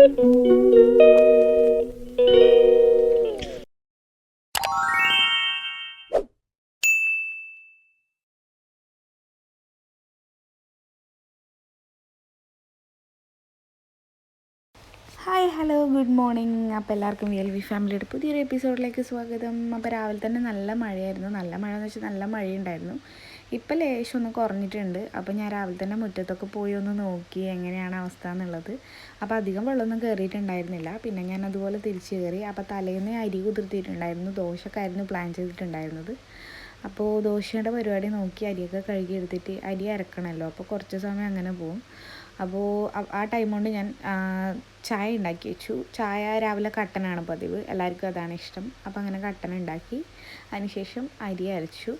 Hi hello good morning അപ്പോൾ എല്ലാവർക്കും L V ഫാമിലിയുടെ പുതിയൊരു എപ്പിസോഡിലേക്ക് സ്വാഗതം. അപ്പോൾ രാവിലെ തന്നെ നല്ല മഴയായിരുന്നു. നല്ല മഴ എന്ന് വെച്ചാൽ നല്ല മഴയുണ്ടായിരുന്നു. ഇപ്പം ലേശം ഒന്ന് കുറഞ്ഞിട്ടുണ്ട്. അപ്പോൾ ഞാൻ രാവിലെ തന്നെ മുറ്റത്തൊക്കെ പോയി ഒന്ന് നോക്കി എങ്ങനെയാണ് അവസ്ഥ എന്നുള്ളത്. അപ്പോൾ അധികം വെള്ളമൊന്നും കയറിയിട്ടുണ്ടായിരുന്നില്ല. പിന്നെ ഞാൻ അതുപോലെ തിരിച്ചു കയറി. അപ്പോൾ തലേന്ന് അരി കുതിർത്തിയിട്ടുണ്ടായിരുന്നു. ദോശക്കായിരുന്നു പ്ലാൻ ചെയ്തിട്ടുണ്ടായിരുന്നത്. അപ്പോൾ ദോശയുടെ പരിപാടി നോക്കി അരിയൊക്കെ കഴുകി എടുത്തിട്ട് അരി അരക്കണമല്ലോ. അപ്പോൾ കുറച്ച് സമയം അങ്ങനെ പോകും അപ്പോൾ ആ ടൈം കൊണ്ട് ഞാൻ ചായ ഉണ്ടാക്കി വെച്ചു. ചായ രാവിലെ കട്ടനാണ് പതിവ്. എല്ലാവർക്കും അതാണ് ഇഷ്ടം. അപ്പോൾ അങ്ങനെ കട്ടൻ ഉണ്ടാക്കി. അതിനുശേഷം അരി അരച്ചു.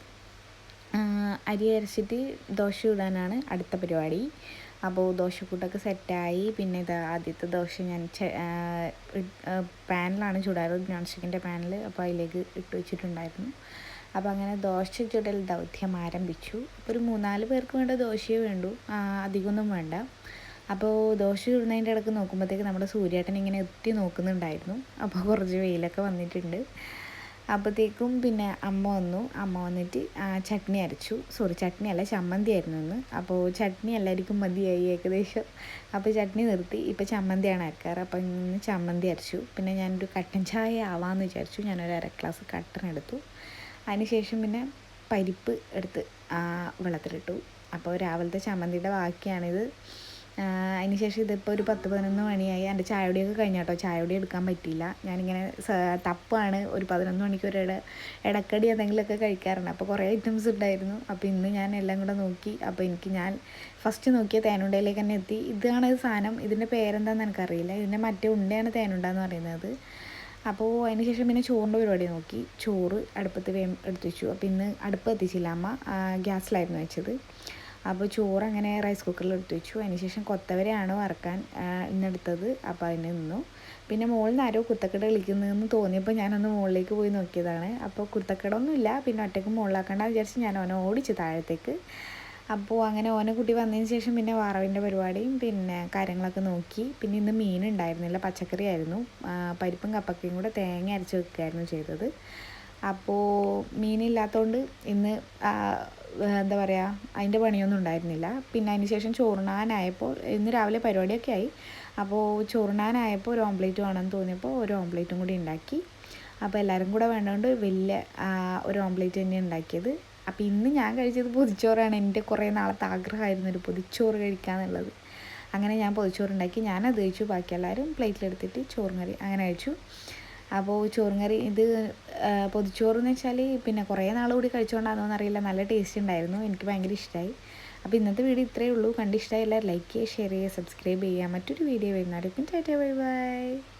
അരി അരച്ചിട്ട് ദോശ ഇടാനാണ് അടുത്ത പരിപാടി. അപ്പോൾ ദോശക്കൂട്ടൊക്കെ സെറ്റായി. പിന്നെ ഇത് ആദ്യത്തെ ദോശ ഞാൻ പാനിലാണ് ചൂടാറ്. നോൺ സ്റ്റിക്കിന്റെ പാനിൽ അപ്പോൾ അതിലേക്ക് ഇട്ട് വെച്ചിട്ടുണ്ടായിരുന്നു. അപ്പോൾ അങ്ങനെ ദോശ ചുടൽ ദൗത്യം ആരംഭിച്ചു. അപ്പോൾ ഒരു മൂന്നാൽ പേർക്ക് വേണ്ട ദോശയേ വേണ്ടു. അധികമൊന്നും വേണ്ട. അപ്പോൾ ദോശ ചുടുന്നതിന്റെ ഇടയ്ക്ക് നോക്കുമ്പോഴത്തേക്ക് നമ്മുടെ സൂര്യേട്ടൻ ഇങ്ങനെ എത്തി നോക്കുന്നുണ്ടായിരുന്നു. അപ്പോൾ കുറച്ച് വെയിലൊക്കെ വന്നിട്ടുണ്ട്. അപ്പോഴത്തേക്കും പിന്നെ അമ്മ വന്നു. അമ്മ വന്നിട്ട് ചട്നി അരച്ചു. സോറി ചട്നി അല്ല ചമ്മന്തി ആയിരുന്നു ഇന്ന്. അപ്പോൾ ചട്നി എല്ലാവർക്കും മതിയായി ഏകദേശം. അപ്പോൾ ചട്നി നിർത്തി. ഇപ്പോൾ ചമ്മന്തിയാണ് അരക്കാറ്. അപ്പോൾ ഇന്ന് ചമ്മന്തി അരച്ചു. പിന്നെ ഞാനൊരു കട്ടൻ ചായ ആവാമെന്ന് വിചാരിച്ചു. ഞാനൊരു അര ഗ്ലാസ് കട്ടൻ എടുത്തു. അതിനുശേഷം പിന്നെ പരിപ്പ് എടുത്ത് വെള്ളത്തിലിട്ടു. അപ്പോൾ രാവിലത്തെ ചമ്മന്തിയുടെ ബാക്കിയാണിത്. അതിനുശേഷം ഇതിപ്പോൾ ഒരു പത്ത് പതിനൊന്ന് മണിയായി. എന്റെ ചായയുടെയൊക്കെ കഴിഞ്ഞാട്ടോ. ചായയുടെ എടുക്കാൻ പറ്റിയില്ല. ഞാനിങ്ങനെ തപ്പാണ്. ഒരു പതിനൊന്ന് മണിക്ക് ഒരു ഇട ഇടക്കടി എന്തെങ്കിലുമൊക്കെ കഴിക്കാറുണ്ട്. അപ്പോൾ കുറേ ഐറ്റംസ് ഉണ്ടായിരുന്നു. അപ്പോൾ ഇന്ന് ഞാൻ എല്ലാം കൂടെ നോക്കി. അപ്പോൾ എനിക്ക് ഞാൻ ഫസ്റ്റ് നോക്കിയ തേനുണ്ടയിലേക്ക് തന്നെ എത്തി. ഇതാണ് സാധനം. ഇതിന്റെ പേരെന്താണെന്ന് എനിക്കറിയില്ല. ഇതിന്റെ മറ്റേ ഉണ്ടയാണ് തേനുണ്ട എന്ന് പറയുന്നത്. അപ്പോൾ അതിന് ശേഷം പിന്നെ ചോറിന്റെ പരിപാടി നോക്കി. ചോറ് അടുപ്പത്ത് വേം എടുത്തു വെച്ചു. അപ്പോൾ ഇന്ന് അടുപ്പ് എത്തിച്ചില്ല അമ്മ ഗ്യാസിലായിരുന്നു വെച്ചത്. അപ്പോൾ ചോറ് അങ്ങനെ റൈസ് കുക്കറിൽ എടുത്ത് വെച്ചു. അതിന് ശേഷം കൊത്തവരെയാണ് വറക്കാൻ ഇന്നെടുത്തത്. അപ്പോൾ അതിന് നിന്നു. പിന്നെ മുകളിൽ നിന്ന് ആരോ കുത്തക്കട കളിക്കുന്നതെന്ന് തോന്നിയപ്പോൾ ഞാനൊന്ന് മുകളിലേക്ക് പോയി നോക്കിയതാണ്. അപ്പോൾ കുത്തക്കടൊന്നുമില്ല. പിന്നെ ഒറ്റയ്ക്ക് മുകളിലാക്കണ്ട വിചാരിച്ച് ഞാൻ ഓനെ ഓടിച്ചു താഴത്തേക്ക്. അപ്പോൾ അങ്ങനെ ഓനെ കുട്ടി വന്നതിന് ശേഷം പിന്നെ വറവിന്റെ പരിപാടിയും പിന്നെ കാര്യങ്ങളൊക്കെ നോക്കി. പിന്നെ ഇന്ന് മീൻ ഉണ്ടായിരുന്നില്ല. പച്ചക്കറി ആയിരുന്നു. പരിപ്പും കപ്പക്കയും കൂടെ തേങ്ങ അരച്ച് വെക്കുകയായിരുന്നു ചെയ്തത്. അപ്പോൾ മീനില്ലാത്തതുകൊണ്ട് ഇന്ന് എന്താ പറയുക അതിന്റെ പണിയൊന്നും ഉണ്ടായിരുന്നില്ല. പിന്നെ അതിന് ശേഷം ചോറുണ്ണാനായപ്പോൾ ഇന്ന് രാവിലെ പരിപാടിയൊക്കെ ആയി. അപ്പോൾ ചോറുണ്ണാനായപ്പോൾ ഒരു ഓംപ്ലേറ്റ് വേണമെന്ന് തോന്നിയപ്പോൾ ഒരു ഓംപ്ലേറ്റും കൂടി ഉണ്ടാക്കി. അപ്പോൾ എല്ലാവരും കൂടെ വേണ്ടതുകൊണ്ട് വലിയ ഒരു ഓംപ്ലേറ്റ് തന്നെ ഉണ്ടാക്കിയത്. അപ്പോൾ ഇന്ന് ഞാൻ കഴിച്ചത് പൊതിച്ചോറാണ്. എന്റെ കുറേ നാളത്തെ ആഗ്രഹമായിരുന്നു ഒരു പൊതിച്ചോറ് കഴിക്കാന്നുള്ളത്. അങ്ങനെ ഞാൻ പൊതിച്ചോറുണ്ടാക്കി. ഞാനത് കഴിച്ചു. ബാക്കി എല്ലാവരും പ്ലേറ്റിലെടുത്തിട്ട് ചോറും കറി അങ്ങനെ കഴിച്ചു. അപ്പോൾ ചോറും കറി ഇത് പൊതിച്ചോറെന്ന് വെച്ചാൽ പിന്നെ കുറേ നാൾ കൂടി കഴിച്ചുകൊണ്ടാണോ എന്നറിയില്ല. നല്ല ടേസ്റ്റ് ഉണ്ടായിരുന്നു എനിക്ക് ഭയങ്കര ഇഷ്ടമായി അപ്പോൾ ഇന്നത്തെ വീഡിയോ ഇത്രയേ ഉള്ളൂ. കണ്ടിഷ്ടമായി എല്ലാവരും ലൈക്ക് ചെയ്യുക ഷെയർ ചെയ്യുക സബ്സ്ക്രൈബ് ചെയ്യുക. മറ്റൊരു വീഡിയോ വരുന്നവരെ പിന്നെ ടാറ്റ ബൈ ബൈ.